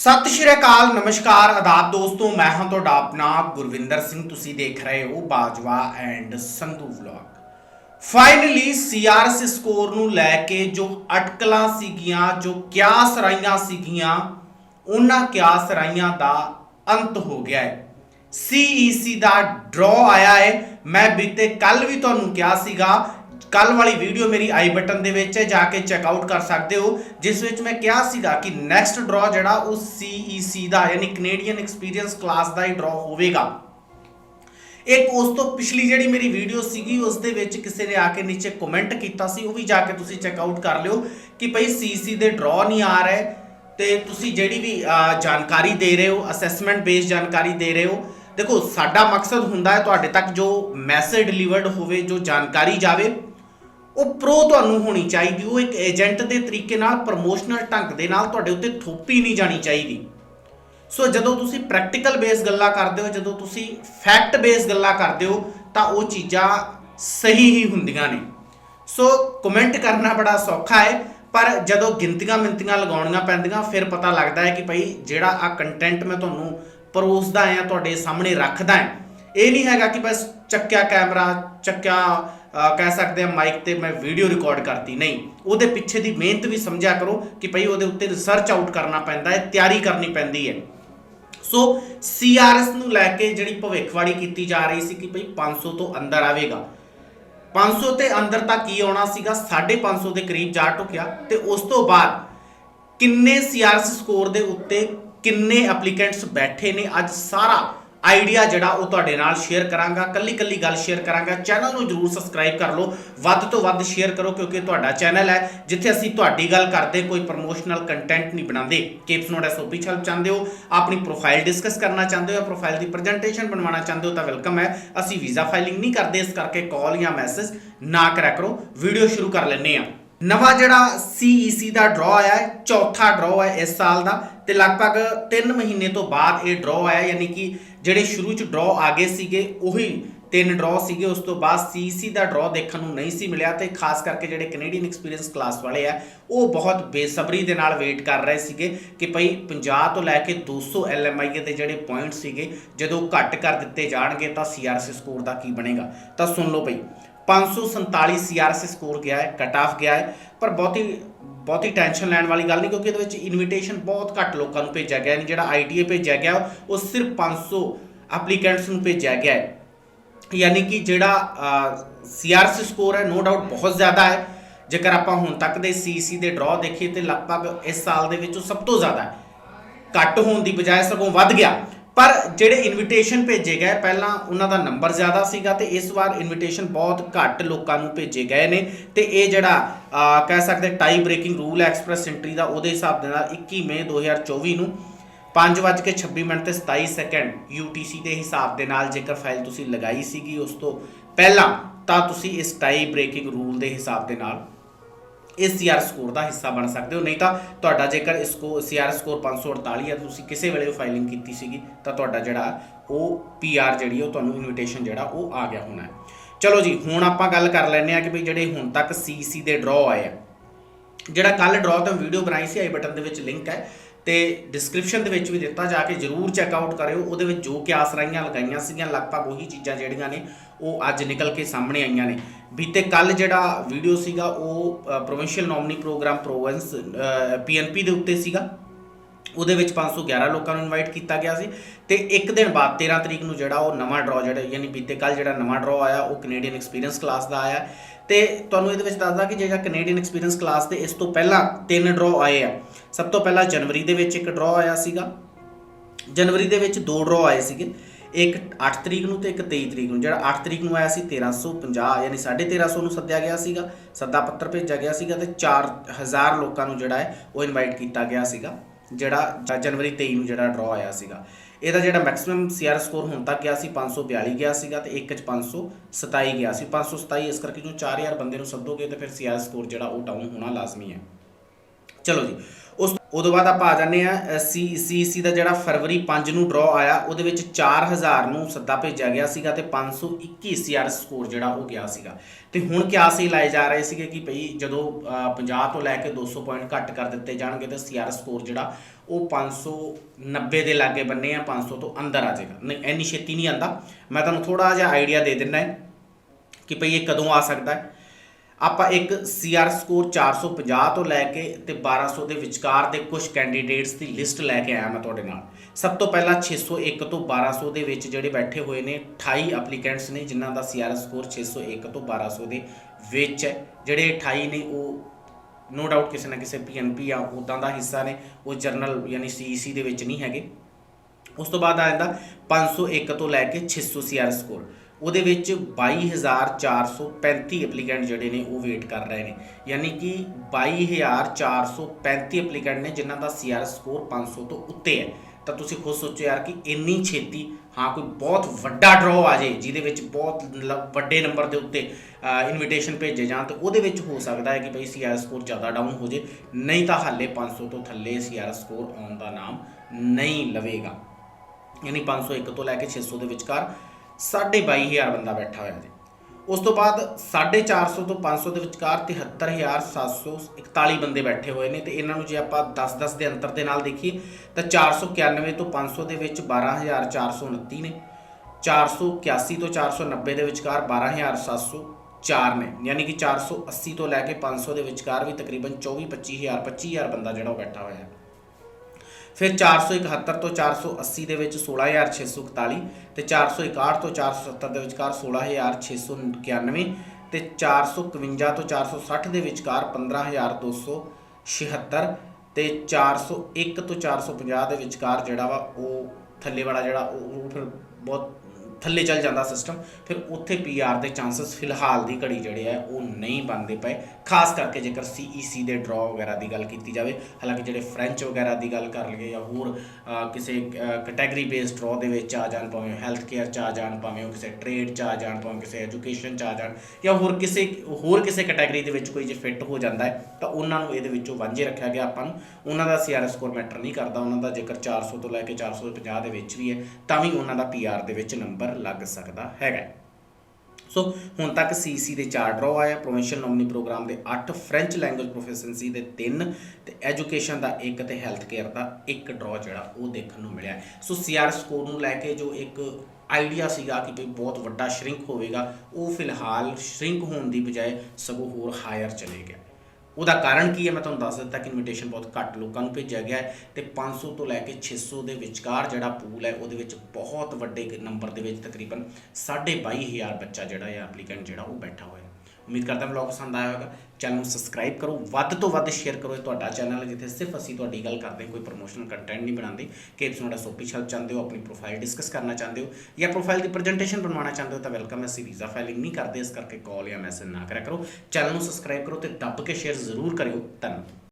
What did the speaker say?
ਸਤਿ ਸ਼੍ਰੀ ਅਕਾਲ, ਨਮਸਕਾਰ, ਆਦਾਬ ਦੋਸਤੋ, ਮੈਂ ਹਾਂ ਤੁਹਾਡਾ ਆਪਣਾ ਗੁਰਵਿੰਦਰ ਸਿੰਘ। ਤੁਸੀਂ ਦੇਖ ਰਹੇ ਹੋ Bajwa and Sandhu vlog. Finally CRS score ਨੂੰ ਲੈ ਕੇ ਜੋ ਅਟਕਲਾਂ ਸੀਗੀਆਂ, ਜੋ ਕਿਆਸ ਰਾਈਆਂ ਸੀਗੀਆਂ, ਉਹਨਾਂ ਕਿਆਸ ਰਾਈਆਂ ਦਾ ਅੰਤ ਹੋ ਗਿਆ ਹੈ। ਸੀਈਸੀ ਦਾ ਡਰਾ ਆਇਆ ਹੈ। ਮੈਂ ਬੀਤੇ ਕੱਲ ਵੀ ਤੁਹਾਨੂੰ ਕਿਹਾ ਸੀਗਾ ਕੱਲ ਵਾਲੀ ਵੀਡੀਓ ਮੇਰੀ ਆਈ ਬਟਨ ਦੇ ਵਿੱਚ ਜਾ ਕੇ ਚੈੱਕ ਆਊਟ ਕਰ ਸਕਦੇ ਹੋ, ਜਿਸ ਵਿੱਚ ਮੈਂ ਕਿਹਾ ਸੀਗਾ ਕਿ ਨੈਕਸਟ ਡਰਾ ਜਿਹੜਾ ਉਹ ਸੀਈਸੀ ਦਾ, ਯਾਨੀ ਕੈਨੇਡੀਅਨ ਐਕਸਪੀਰੀਅੰਸ ਕਲਾਸ ਦਾ ਹੀ ਡਰਾ ਹੋਵੇਗਾ। ਇੱਕ ਉਸ ਤੋਂ ਪਿਛਲੀ ਜਿਹੜੀ ਮੇਰੀ ਵੀਡੀਓ ਸੀਗੀ, ਉਸ ਦੇ ਵਿੱਚ ਕਿਸੇ ਨੇ ਆ ਕੇ ਨੀਚੇ ਕਮੈਂਟ ਕੀਤਾ ਸੀ, ਉਹ ਵੀ ਜਾ ਕੇ ਤੁਸੀਂ ਚੈੱਕ ਆਊਟ ਕਰ ਲਿਓ ਕਿ ਭਈ ਸੀਸੀ ਦੇ ਡਰਾ ਨਹੀਂ ਆ ਰਹੇ, ਤੇ ਤੁਸੀਂ ਜਿਹੜੀ ਵੀ ਜਾਣਕਾਰੀ ਦੇ ਰਹੇ ਹੋ ਅਸੈਸਮੈਂਟ ਬੇਸਡ ਜਾਣਕਾਰੀ ਦੇ ਰਹੇ ਹੋ, ਦੇਖੋ ਸਾਡਾ ਮਕਸਦ ਹੁੰਦਾ ਹੈ ਤੁਹਾਡੇ ਤੱਕ ਜੋ ਮੈਸੇਜ ਡਿਲੀਵਰਡ ਹੋਵੇ, ਜੋ ਜਾਣਕਾਰੀ ਜਾਵੇ ਉਹ ਪ੍ਰੋ ਤੁਹਾਨੂੰ ਹੋਣੀ ਚਾਹੀਦੀ, ਉਹ ਇੱਕ ਏਜੰਟ ਦੇ ਤਰੀਕੇ ਨਾਲ ਪ੍ਰਮੋਸ਼ਨਲ ਢੰਗ ਦੇ ਨਾਲ ਤੁਹਾਡੇ ਉੱਤੇ ਥੋਪੀ ਨਹੀਂ ਜਾਣੀ ਚਾਹੀਦੀ। ਸੋ ਜਦੋਂ ਤੁਸੀਂ ਪ੍ਰੈਕਟੀਕਲ ਬੇਸ ਗੱਲਾਂ ਕਰਦੇ ਹੋ, ਜਦੋਂ ਤੁਸੀਂ ਫੈਕਟ ਬੇਸ ਗੱਲਾਂ ਕਰਦੇ ਹੋ, ਤਾਂ ਉਹ ਚੀਜ਼ਾਂ ਸਹੀ ਹੀ ਹੁੰਦੀਆਂ ਨੇ। ਸੋ ਕਮੈਂਟ ਕਰਨਾ ਬੜਾ ਸੌਖਾ ਹੈ, ਪਰ ਜਦੋਂ ਗਿਣਤੀਆਂ ਮਿੰਤੀਆਂ ਲਗਾਉਣੀਆਂ ਪੈਂਦੀਆਂ, ਫਿਰ ਪਤਾ ਲੱਗਦਾ ਹੈ ਕਿ ਭਾਈ ਜਿਹੜਾ ਆ ਕੰਟੈਂਟ ਮੈਂ ਤੁਹਾਨੂੰ ਪਰੋਸਦਾ ਆ ਤੁਹਾਡੇ ਸਾਹਮਣੇ ਰੱਖਦਾ ਹਾਂ, ਇਹ ਨਹੀਂ ਹੈਗਾ ਕਿ ਬਸ ਚੱਕਿਆ ਕੈਮਰਾ ਚੱਕਿਆ ਕਹਿ ਸਕਦੇ ਆ ਮਾਈਕ ਤੇ ਮੈਂ ਵੀਡੀਓ ਰਿਕਾਰਡ ਕਰਤੀ। ਨਹੀਂ, ਉਹਦੇ ਪਿੱਛੇ ਦੀ ਮਿਹਨਤ ਵੀ ਸਮਝਿਆ ਕਰੋ ਕਿ ਭਾਈ ਉਹਦੇ ਉੱਤੇ ਰਿਸਰਚ ਆਊਟ ਕਰਨਾ ਪੈਂਦਾ ਹੈ, ਤਿਆਰੀ ਕਰਨੀ ਪੈਂਦੀ ਹੈ। ਸੋ ਸੀਆਰਐਸ ਨੂੰ ਲੈ ਕੇ ਜਿਹੜੀ ਭਵਿੱਖਬਾਣੀ ਕੀਤੀ ਜਾ ਰਹੀ ਸੀ ਕਿ ਭਈ 500 ਤੋਂ ਅੰਦਰ ਆਵੇਗਾ। 500 ਤੇ ਅੰਦਰ ਤਾਂ ਕੀ ਆਉਣਾ ਸੀਗਾ? 550 ਦੇ ਕਰੀਬ ਜਾ ਟੁਕਿਆ ਤੇ ਉਸ ਤੋਂ ਬਾਅਦ ਕਿੰਨੇ ਸੀਆਰਐਸ ਸਕੋਰ ਦੇ ਉੱਤੇ ਕਿੰਨੇ ਐਪਲੀਕੈਂਟਸ ਬੈਠੇ ਨੇ? ਅੱਜ ਸਾਰਾ ਆਈਡੀਆ ਜਿਹੜਾ ਉਹ ਤੁਹਾਡੇ ਨਾਲ ਸ਼ੇਅਰ ਕਰਾਂਗਾ ਕੱਲੀ ਕੱਲੀ ਗੱਲ ਸ਼ੇਅਰ ਕਰਾਂਗਾ। ਚੈਨਲ ਨੂੰ ਜਰੂਰ ਸਬਸਕ੍ਰਾਈਬ ਕਰ ਲਓ। ਵੱਧ ਤੋਂ ਵੱਧ ਸ਼ੇਅਰ ਕਰੋ ਕਿਉਂਕਿ ਤੁਹਾਡਾ ਚੈਨਲ ਹੈ, ਜਿੱਥੇ ਅਸੀਂ ਤੁਹਾਡੀ ਗੱਲ ਕਰਦੇ, ਕੋਈ ਪ੍ਰੋਮੋਸ਼ਨਲ ਕੰਟੈਂਟ ਨਹੀਂ ਬਣਾਉਂਦੇ। ਕਿਪਸ ਨੋਟ ਐਸਓਪੀ ਚੱਲ ਚਾਹੁੰਦੇ ਹੋ, ਆਪਣੀ ਪ੍ਰੋਫਾਈਲ ਡਿਸਕਸ ਕਰਨਾ ਚਾਹੁੰਦੇ ਹੋ ਪ੍ਰੋਫਾਈਲ ਦੀ ਪ੍ਰੈਜੈਂਟੇਸ਼ਨ ਬਣਵਾਉਣਾ ਚਾਹੁੰਦੇ ਹੋ ਤਾਂ ਵੈਲਕਮ ਹੈ। ਅਸੀਂ ਵੀਜ਼ਾ ਫਾਈਲਿੰਗ ਨਹੀਂ ਕਰਦੇ, ਇਸ ਕਰਕੇ ਕਾਲ ਜਾਂ ਮੈਸੇਜ ਨਾ ਕਰਿਆ ਕਰੋ। ਵੀਡੀਓ ਸ਼ੁਰੂ ਕਰ ਲੈਂਦੇ ਆ ਨਵਾਂ ਜਿਹੜਾ CEC ਦਾ ਡਰਾ ਆਇਆ ਹੈ, ਚੌਥਾ ਡਰਾ ਹੈ ਇਸ ਸਾਲ ਦਾ ਤੇ ਲਗਭਗ 3 ਮਹੀਨੇ ਤੋਂ ਬਾਅਦ ਇਹ ਡਰਾ ਆਇਆ, ਯਾਨੀ ਕਿ ਜਿਹੜੇ ਸ਼ੁਰੂ ਚ ਡਰਾ ਆ ਗਏ ਸੀਗੇ, ਉਹੀ ਤਿੰਨ ਡਰਾ ਸੀਗੇ, ਉਸ ਤੋਂ ਬਾਅਦ CEC ਦਾ ਡਰਾ ਦੇਖਣ ਨੂੰ ਨਹੀਂ ਸੀ ਮਿਲਿਆ ਤੇ ਖਾਸ ਕਰਕੇ ਜਿਹੜੇ ਕੈਨੇਡੀਅਨ ਐਕਸਪੀਰੀਅੰਸ ਕਲਾਸ ਵਾਲੇ ਆ, ਉਹ ਬਹੁਤ ਬੇਸਬਰੀ ਦੇ ਨਾਲ ਵੇਟ ਕਰ ਰਹੇ ਸੀਗੇ ਕਿ ਭਈ 50 ਤੋਂ ਲੈ ਕੇ 200 LMIA ਦੇ ਜਿਹੜੇ ਪੁਆਇੰਟ ਸੀਗੇ, ਜਦੋਂ ਘੱਟ ਕਰ ਦਿੱਤੇ ਜਾਣਗੇ ਤਾਂ CRC ਸਕੋਰ ਦਾ ਕੀ ਬਣੇਗਾ। ਤਾਂ ਸੁਣ ਲਓ ਭਈ 547 ਸੀਆਰਸੀ ਸਕੋਰ ਗਿਆ ਹੈ ਕਟ ਆਫ ਗਿਆ ਹੈ, ਪਰ ਬਹੁਤੀ ਬਹੁਤੀ ਟੈਨਸ਼ਨ ਲੈਣ ਵਾਲੀ ਗੱਲ ਨਹੀਂ, ਕਿਉਂਕਿ ਇਹਦੇ ਵਿੱਚ ਇਨਵੀਟੇਸ਼ਨ ਬਹੁਤ ਘੱਟ ਲੋਕਾਂ ਨੂੰ ਭੇਜਿਆ ਗਿਆ ਹੈ, ਜਿਹੜਾ ਆਈਟੀਏ ਭੇਜਿਆ ਗਿਆ, ਉਹ ਸਿਰਫ 500 ਐਪਲੀਕੈਂਟਸ ਨੂੰ ਭੇਜਿਆ ਗਿਆ ਹੈ। ਯਾਨੀ ਕਿ ਜਿਹੜਾ ਸੀਆਰਸੀ ਸਕੋਰ ਹੈ ਨੋ ਡਾਊਟ ਬਹੁਤ ਜ਼ਿਆਦਾ ਹੈ। ਜੇਕਰ ਆਪਾਂ ਹੁਣ ਤੱਕ ਦੇ ਸੀਸੀ ਦੇ ਡਰਾ ਦੇਖੀਏ ਤੇ ਲਗਭਗ ਇਸ ਸਾਲ ਦੇ ਵਿੱਚ ਉਹ ਸਭ ਤੋਂ ਜ਼ਿਆਦਾ ਹੈ। ਘੱਟ ਹੋਣ ਦੀ ਬਜਾਏ ਸਗੋਂ ਵੱਧ ਗਿਆ। ਪਰ ਜਿਹੜੇ ਇਨਵੀਟੇਸ਼ਨ ਭੇਜੇ ਗਏ, ਪਹਿਲਾਂ ਉਹਨਾਂ ਦਾ ਨੰਬਰ ਜ਼ਿਆਦਾ ਸੀਗਾ ਤੇ ਇਸ ਵਾਰ ਇਨਵੀਟੇਸ਼ਨ ਬਹੁਤ ਘੱਟ ਲੋਕਾਂ ਨੂੰ ਭੇਜੇ ਗਏ ਨੇ ਤੇ ਇਹ ਜਿਹੜਾ ਕਹਿ ਸਕਦੇ ਟਾਈ ਬ੍ਰੇਕਿੰਗ ਰੂਲ ਹੈ ਐਕਸਪ੍ਰੈਸ ਐਂਟਰੀ ਦਾ ਉਹਦੇ ਹਿਸਾਬ ਦੇ ਨਾਲ 21 ਮਈ 2024 ਨੂੰ 5:26 ਮਿੰਟ ਤੇ 27 ਸੈਕਿੰਡ UTC ਦੇ ਹਿਸਾਬ ਦੇ ਨਾਲ ਜੇਕਰ ਫਾਈਲ ਤੁਸੀਂ ਲਗਾਈ ਸੀਗੀ, ਉਸ ਤੋਂ ਪਹਿਲਾਂ ਤਾਂ ਤੁਸੀਂ ਇਸ ਟਾਈ ਬ੍ਰੇਕਿੰਗ ਰੂਲ ਦੇ ਹਿਸਾਬ ਦੇ ਨਾਲ ਇਸ ਸੀਆਰ ਸਕੋਰ ਦਾ ਹਿੱਸਾ ਬਣ ਸਕਦੇ ਹੋ। ਨਹੀਂ ਤਾਂ ਤੁਹਾਡਾ ਜੇਕਰ ਇਸ ਕੋ ਸੀਆਰ ਸਕੋਰ 548 ਹੈ ਤੁਸੀਂ ਕਿਸੇ ਵੇਲੇ ਫਾਈਲਿੰਗ ਕੀਤੀ ਸੀਗੀ, ਤਾਂ ਤੁਹਾਡਾ ਜਿਹੜਾ ਉਹ ਪੀਆਰ ਜਿਹੜੀ ਉਹ ਤੁਹਾਨੂੰ ਇਨਵੀਟੇਸ਼ਨ ਜਿਹੜਾ, ਉਹ ਆ ਗਿਆ ਹੋਣਾ ਹੈ। ਚਲੋ ਜੀ, ਹੁਣ ਆਪਾਂ ਗੱਲ ਕਰ ਲੈਂਦੇ ਆ ਕਿ ਵੀ ਜਿਹੜੇ ਹੁਣ ਤੱਕ ਸੀਸੀ ਦੇ ਡਰਾ ਆਏ ਆ। ਜਿਹੜਾ ਕੱਲ ਡਰਾ ਤੋਂ ਵੀਡੀਓ ਬਣਾਈ ਸੀ ਆਈ ਬਟਨ ਦੇ ਵਿੱਚ ਲਿੰਕ ਹੈ। ਤੇ ਡਿਸਕ੍ਰਿਪਸ਼ਨ ਦੇ ਵਿੱਚ ਵੀ ਦਿੱਤਾ ਜਾ ਕੇ ਜਰੂਰ ਚੈੱਕ ਆਊਟ ਕਰਿਓ। ਉਹਦੇ ਵਿੱਚ ਜੋ ਕਿ ਆਸਰਾਈਆਂ ਲਗਾਈਆਂ ਸੀਗੀਆਂ, ਲਗਭਗ ਉਹੀ ਚੀਜ਼ਾਂ ਜਿਹੜੀਆਂ ਨੇ, ਉਹ ਅੱਜ ਨਿਕਲ ਕੇ ਸਾਹਮਣੇ ਆਈਆਂ ਨੇ। ਬੀਤੇ ਕੱਲ ਜਿਹੜਾ ਵੀਡੀਓ ਸੀਗਾ, ਉਹ provincial nominee programme province PNP ਦੇ ਉੱਤੇ ਸੀਗਾ। ਉਹਦੇ ਵਿੱਚ 511 ਲੋਕਾਂ ਨੂੰ ਇਨਵਾਈਟ ਕੀਤਾ ਗਿਆ ਸੀ ਤੇ ਇੱਕ ਦਿਨ ਬਾਅਦ 13 ਤਰੀਕ ਨੂੰ ਜਿਹੜਾ ਉਹ ਨਵਾਂ ਡਰਾ ਜਿਹੜਾ, ਯਾਨੀ ਬੀਤੇ ਕੱਲ ਜਿਹੜਾ ਨਵਾਂ ਡਰਾ ਆਇਆ, ਉਹ ਕੈਨੇਡੀਅਨ ਐਕਸਪੀਰੀਅੰਸ ਕਲਾਸ ਦਾ ਆਇਆ। ਤੇ ਤੁਹਾਨੂੰ ਇਹਦੇ ਵਿੱਚ ਦੱਸਦਾ ਕਿ ਜਿਹੜਾ ਕੈਨੇਡੀਅਨ ਐਕਸਪੀਰੀਅੰਸ ਕਲਾਸ ਦੇ ਇਸ ਤੋਂ ਪਹਿਲਾਂ ਤਿੰਨ ਡਰਾ ਆਏ ਆ। ਸਭ ਤੋਂ ਪਹਿਲਾਂ ਜਨਵਰੀ ਦੇ ਵਿੱਚ ਇੱਕ ਡਰਾ ਆਇਆ ਸੀਗਾ। ਜਨਵਰੀ ਦੇ ਵਿੱਚ ਦੋ ਡਰਾ ਆਏ ਸੀਗੇ। ਇੱਕ 8 ਤਰੀਕ ਨੂੰ ਤੇ ਇੱਕ 23 ਤਰੀਕ ਨੂੰ। ਜਿਹੜਾ 8 ਤਰੀਕ ਨੂੰ ਆਇਆ ਸੀ 1350 ਯਾਨੀ 1350 ਨੂੰ ਸੱਦਿਆ ਗਿਆ ਸੀਗਾ। ਸੱਦਾ ਪੱਤਰ ਭੇਜਿਆ ਗਿਆ ਸੀਗਾ ਤੇ 4000 ਲੋਕਾਂ ਨੂੰ ਜਿਹੜਾ ਹੈ, ਉਹ ਇਨਵਾਈਟ ਕੀਤਾ ਗਿਆ ਸੀਗਾ। ਜਿਹੜਾ ਜ- ਜਨਵਰੀ 23 ਨੂੰ ਜਿਹੜਾ ਡਰਾ ਆਇਆ ਸੀਗਾ। ਇਹਦਾ ਜਿਹੜਾ ਮੈਕਸਿਮਮ ਸੀਆਰ ਸਕੋਰ ਹੁਣ ਤੱਕ ਗਿਆ ਸੀ 542 ਗਿਆ ਸੀਗਾ ਤੇ ਇੱਕ ਚ 527 ਗਿਆ ਸੀ। 527 ਇਸ ਕਰਕੇ ਜੋ 4000 ਬੰਦੇ ਨੂੰ ਸੱਦੋਗੇ ਤੇ ਫਿਰ ਸੀਆਰ ਸਕੋਰ ਜਿਹੜਾ ਉਹ ਡਾਊਨ ਹੋਣਾ ਲਾਜ਼ਮੀ ਹੈ। ਚਲੋ ਜੀ। ਉਸ ਉਦੋਂ ਬਾਅਦ ਆਪਾਂ ਆ ਜਾਂਦੇ ਆ ਸੀ ਸੀ ਸੀ ਦਾ ਜਿਹੜਾ ਫਰਵਰੀ 5 ਨੂੰ ਡਰਾ ਆਇਆ ਉਹਦੇ ਵਿੱਚ 4000 ਨੂੰ ਸੱਦਾ ਭੇਜਿਆ ਗਿਆ ਸੀਗਾ ਤੇ 521 ਸੀਆਰਐਸ ਸਕੋਰ ਜਿਹੜਾ ਉਹ ਗਿਆ ਸੀਗਾ। ਤੇ ਹੁਣ ਕਿਆਸ ਇਹ ਲਾਏ ਜਾ ਰਹੇ ਸੀਗੇ ਕਿ ਭਈ ਜਦੋਂ ਅਹ, 50 ਤੋਂ ਲੈ ਕੇ 200 ਪੁਆਇੰਟ ਘੱਟ ਕਰ ਦਿੱਤੇ ਜਾਣਗੇ ਤੇ ਸੀਆਰਐਸ ਸਕੋਰ ਜਿਹੜਾ ਉਹ 590 ਦੇ ਲਾਗੇ ਬੰਨੇ ਆ 500 ਤੋਂ ਅੰਦਰ ਆ ਜਾਏਗਾ। ਨਹੀਂ ਇੰਨੀ ਛੇਤੀ ਨਹੀਂ ਆਂਦਾ। ਮੈਂ ਤੁਹਾਨੂੰ ਥੋੜਾ ਜਿਹਾ ਆਈਡੀਆ ਦੇ ਦਿੰਦਾ ਹੈ ਕਿ ਭਈ ਇਹ ਕਦੋਂ ਆ ਸਕਦਾ ਹੈ। ਆਪਾਂ ਇੱਕ ਸੀਆਰ ਸਕੋਰ 450 ਤੋਂ ਲੈ ਕੇ ਤੇ 1200 ਦੇ ਵਿਚਕਾਰ ਦੇ ਕੁਝ ਕੈਂਡੀਡੇਟਸ ਦੀ ਲਿਸਟ ਲੈ ਕੇ ਆਇਆ ਮੈਂ ਤੁਹਾਡੇ ਨਾਲ। ਸਭ ਤੋਂ ਪਹਿਲਾਂ 601 ਤੋਂ 1200 ਦੇ ਵਿੱਚ ਜਿਹੜੇ ਬੈਠੇ ਹੋਏ ਨੇ 28 ਐਪਲੀਕੈਂਟਸ ਨੇ ਜਿਨ੍ਹਾਂ ਦਾ ਸੀਆਰ ਸਕੋਰ 601 ਤੋਂ 1200 ਦੇ ਵਿੱਚ ਹੈ। ਜਿਹੜੇ 28 ਨੇ ਉਹ ਨੋ ਡਾਊਟ ਕਿਸੇ ਨਾ ਕਿਸੇ ਪੀਐਨਪੀ ਜਾਂ ਉਦਾਂ ਦਾ ਹਿੱਸਾ ਨੇ, ਉਹ ਜਰਨਲ ਯਾਨੀ ਸੀਈਸੀ ਦੇ ਵਿੱਚ ਨਹੀਂ ਹੈਗੇ। ਉਸ ਤੋਂ ਬਾਅਦ ਆ ਜਾਂਦਾ 501 ਤੋਂ ਲੈ ਕੇ 600 ਸੀਆਰ ਸਕੋਰ ਉਹਦੇ ਵਿੱਚ 22435 ਐਪਲੀਕੈਂਟ ਜਿਹੜੇ ਨੇ ਉਹ ਵੇਟ ਕਰ ਰਹੇ ਨੇ। ਯਾਨੀ ਕਿ 22435 ਐਪਲੀਕੈਂਟ ਨੇ ਜਿਨ੍ਹਾਂ ਦਾ ਸੀਆਰ ਸਕੋਰ 500 ਤੋਂ ਉੱਤੇ ਹੈ। ਤਾਂ ਤੁਸੀਂ ਖੁਦ ਸੋਚੋ ਯਾਰ ਕਿ ਇੰਨੀ ਛੇਤੀ, ਹਾਂ, ਕੋਈ ਬਹੁਤ ਵੱਡਾ ਡਰਾਅ ਆ ਜੇ, ਜਿਹਦੇ ਵਿੱਚ ਬਹੁਤ ਵੱਡੇ ਨੰਬਰ ਦੇ ਉੱਤੇ ਇਨਵੀਟੇਸ਼ਨ ਭੇਜੇ ਜਾਣ, ਤੇ ਉਹਦੇ ਵਿੱਚ ਹੋ ਸਕਦਾ ਹੈ ਕਿ ਭਈ ਸੀਆਰ ਸਕੋਰ ਜ਼ਿਆਦਾ ਡਾਊਨ ਹੋ ਜੇ। ਨਹੀਂ ਤਾਂ ਹਾਲੇ 500 ਤੋਂ ਥੱਲੇ ਸੀਆਰ ਸਕੋਰ ਆਉਣ ਦਾ ਨਾਮ ਨਹੀਂ ਲਵੇਗਾ। ਯਾਨੀ 501 ਤੋਂ ਲੈ ਕੇ 600 ਦੇ ਵਿਚਕਾਰ 22500 ਬੰਦਾ ਬੈਠਾ ਹੋਇਆ ਜੀ। ਉਸ ਤੋਂ ਬਾਅਦ 450 ਤੋਂ 500 ਦੇ ਵਿਚਕਾਰ 73741 ਬੰਦੇ ਬੈਠੇ ਹੋਏ ਨੇ ਤੇ ਇਹਨਾਂ ਨੂੰ ਜੇ ਆਪਾਂ 10-10 ਦੇ ਅੰਤਰ ਦੇ ਨਾਲ ਦੇਖੀਏ ਤਾਂ 491 ਤੋਂ 500 ਦੇ ਵਿੱਚ 12429 ਨੇ 481 ਤੋਂ 490 ਦੇ ਵਿਚਕਾਰ 12704 ਨੇ, ਯਾਨੀ ਕਿ 480 ਤੋਂ ਲੈ ਕੇ 500 ਦੇ ਵਿਚਕਾਰ ਵੀ ਤਕਰੀਬਨ 24 25000 25000 ਬੰਦਾ ਜਿਹੜਾ ਉਹ ਬੈਠਾ ਹੋਇਆ ਹੈ। ਫਿਰ 471 ਤੋਂ 480 ਦੇ ਵਿੱਚ 16641 ਤੇ 461 ਤੋਂ 470 ਦੇ ਵਿਚਕਾਰ 16691 ਤੇ 451 ਤੋਂ 460 ਦੇ ਵਿਚਕਾਰ 15276 ਤੇ 401 ਤੋਂ 450 ਦੇ ਵਿਚਕਾਰ ਜਿਹੜਾ ਵਾ ਉਹ ਥੱਲੇ ਵਾਲਾ ਜਿਹੜਾ ਉਹ ਉਹ ਫਿਰ ਬਹੁਤ ਥੱਲੇ ਚੱਲ ਜਾਂਦਾ ਸਿਸਟਮ ਫਿਰ ਉੱਥੇ ਪੀਆਰ ਦੇ ਚਾਂਸਸ ਫਿਲਹਾਲ ਦੀ ਘੜੀ ਜਿਹੜੇ ਆ, ਉਹ ਨਹੀਂ ਬਣਦੇ ਪਏ। ਖਾਸ ਕਰਕੇ ਜੇਕਰ ਸੀਈਸੀ ਦੇ ਡਰਾ ਵਗੈਰਾ ਦੀ ਗੱਲ ਕੀਤੀ ਜਾਵੇ, ਹਾਲਾਂਕਿ ਜਿਹੜੇ ਫ੍ਰੈਂਚ ਵਗੈਰਾ ਦੀ ਗੱਲ ਕਰ ਲਈਏ ਜਾਂ ਹੋਰ ਕਿਸੇ ਕੈਟਾਗਰੀ ਬੇਸਡ ਡਰਾ ਦੇ ਵਿੱਚ ਆ ਜਾਣ ਭਾਵੇਂ ਹੈਲਥ ਕੇਅਰ ਚ ਆ ਜਾਣ, ਭਾਵੇਂ ਉਹ ਕਿਸੇ ਟ੍ਰੇਡ ਚ ਆ ਜਾਣ, ਭਾਵੇਂ ਕਿਸੇ ਐਜੂਕੇਸ਼ਨ ਚ ਆ ਜਾਣ ਜਾਂ ਹੋਰ ਕਿਸੇ ਹੋਰ ਕਿਸੇ ਕੈਟਾਗਰੀ ਦੇ ਵਿੱਚ ਕੋਈ ਜੇ ਫਿੱਟ ਹੋ ਜਾਂਦਾ ਹੈ, ਤਾਂ ਉਹਨਾਂ ਨੂੰ ਇਹਦੇ ਵਿੱਚੋਂ ਵਾਂਝੇ ਰੱਖਿਆ ਗਿਆ ਆਪਾਂ ਨੂੰ। ਉਹਨਾਂ ਦਾ ਸੀਆਰ ਸਕੋਰ ਮੈਟਰ ਨਹੀਂ ਕਰਦਾ, ਉਹਨਾਂ ਦਾ ਜੇਕਰ 400 ਤੋਂ ਲੈ ਕੇ 450 ਦੇ ਵਿੱਚ ਵੀ ਹੈ, ਤਾਂ ਵੀ ਉਹਨਾਂ ਦਾ ਪੀਆਰ ਦੇ ਵਿੱਚ ਨੰਬਰ ਲੱਗ ਸਕਦਾ ਹੈਗਾ ਸੋ ਹੁਣ ਤੱਕ ਸੀਸੀ ਦੇ 4 ਡਰਾ ਆਇਆ ਪ੍ਰੋਵਿੰਸ਼ੀਅਲ ਨੋਮਨੀ ਪ੍ਰੋਗਰਾਮ ਦੇ 8 ਫ੍ਰੈਂਚ ਲੈਂਗੁਏਜ ਪ੍ਰੋਫੀਸ਼ੀਐਂਸੀ ਦੇ 3 ਤੇ ਐਜੂਕੇਸ਼ਨ ਦਾ 1 ਤੇ ਹੈਲਥ ਕੇਅਰ ਦਾ 1 ਡਰਾ ਜਿਹੜਾ ਉਹ ਦੇਖਣ ਨੂੰ ਮਿਲਿਆ ਹੈ। ਸੋ ਸੀਆਰ ਸਕੋਰ ਨੂੰ ਲੈ ਕੇ ਜੋ ਇੱਕ ਆਈਡੀਆ ਸੀਗਾ ਕਿ ਭਈ ਬਹੁਤ ਵੱਡਾ ਸ਼ਰਿੰਕ ਹੋਵੇਗਾ, ਉਹ ਫਿਲਹਾਲ ਸ਼ਰਿੰਕ ਹੋਣ ਦੀ ਬਜਾਏ ਸਗੋਂ ਹੋਰ ਹਾਇਰ ਚਲੇ ਗਿਆ ਉਹਦਾ ਕਾਰਨ ਕੀ ਹੈ? ਮੈਂ ਤੁਹਾਨੂੰ ਦੱਸ ਦਿੱਤਾ ਕਿ ਇਨਵੀਟੇਸ਼ਨ ਬਹੁਤ ਘੱਟ ਲੋਕਾਂ ਨੂੰ ਭੇਜਿਆ ਗਿਆ ਹੈ ਤੇ 500 ਤੋਂ ਲੈ ਕੇ 600 ਦੇ ਵਿਚਕਾਰ ਜਿਹੜਾ ਪੂਲ ਹੈ, ਉਹਦੇ ਵਿੱਚ ਬਹੁਤ ਵੱਡੇ ਨੰਬਰ ਦੇ ਵਿੱਚ ਤਕਰੀਬਨ 22500 ਬੱਚਾ ਜਿਹੜਾ ਹੈ ਐਪਲੀਕੈਂਟ ਜਿਹੜਾ ਉਹ ਬੈਠਾ ਹੋਇਆ ਉਮੀਦ ਕਰਦਾ ਵਲੌਗ ਪਸੰਦ ਆਇਆ ਹੋਵੇਗਾ। ਚੈਨਲ ਨੂੰ ਸਬਸਕ੍ਰਾਈਬ ਕਰੋ, ਵੱਧ ਤੋਂ ਵੱਧ ਸ਼ੇਅਰ ਕਰੋ ਇਹ ਤੁਹਾਡਾ ਚੈਨਲ ਹੈ ਜਿੱਥੇ ਸਿਰਫ ਅਸੀਂ ਤੁਹਾਡੀ ਗੱਲ ਕਰਦੇ ਹਾਂ, ਕੋਈ ਪ੍ਰੋਮੋਸ਼ਨਲ ਕੰਟੈਂਟ ਨਹੀਂ ਬਣਾਉਂਦੇ। ਕਿ ਤੁਸੀਂ ਤੁਹਾਡਾ ਸੋਪੀ ਹੈਲਪ ਚਾਹੁੰਦੇ ਹੋ, ਆਪਣੀ ਪ੍ਰੋਫਾਈਲ ਡਿਸਕਸ ਕਰਨਾ ਚਾਹੁੰਦੇ ਹੋ, ਜਾਂ ਪ੍ਰੋਫਾਈਲ ਦੀ ਪ੍ਰੈਜੈਂਟੇਸ਼ਨ ਬਣਵਾਉਣਾ ਚਾਹੁੰਦੇ ਹੋ, ਤਾਂ ਵੈਲਕਮ ਹੈ, ਅਸੀਂ ਵੀਜ਼ਾ ਫਾਈਲਿੰਗ ਨਹੀਂ ਕਰਦੇ, ਇਸ ਕਰਕੇ ਕਾਲ ਜਾਂ ਮੈਸੇਜ ਨਾ ਕਰਿਆ ਕਰੋ। ਚੈਨਲ ਨੂੰ ਸਬਸਕ੍ਰਾਈਬ ਕਰੋ ਤੇ ਦੱਬ ਕੇ ਸ਼ੇਅਰ ਜ਼ਰੂਰ ਕਰਿਓ। ਧੰਨਵਾਦ।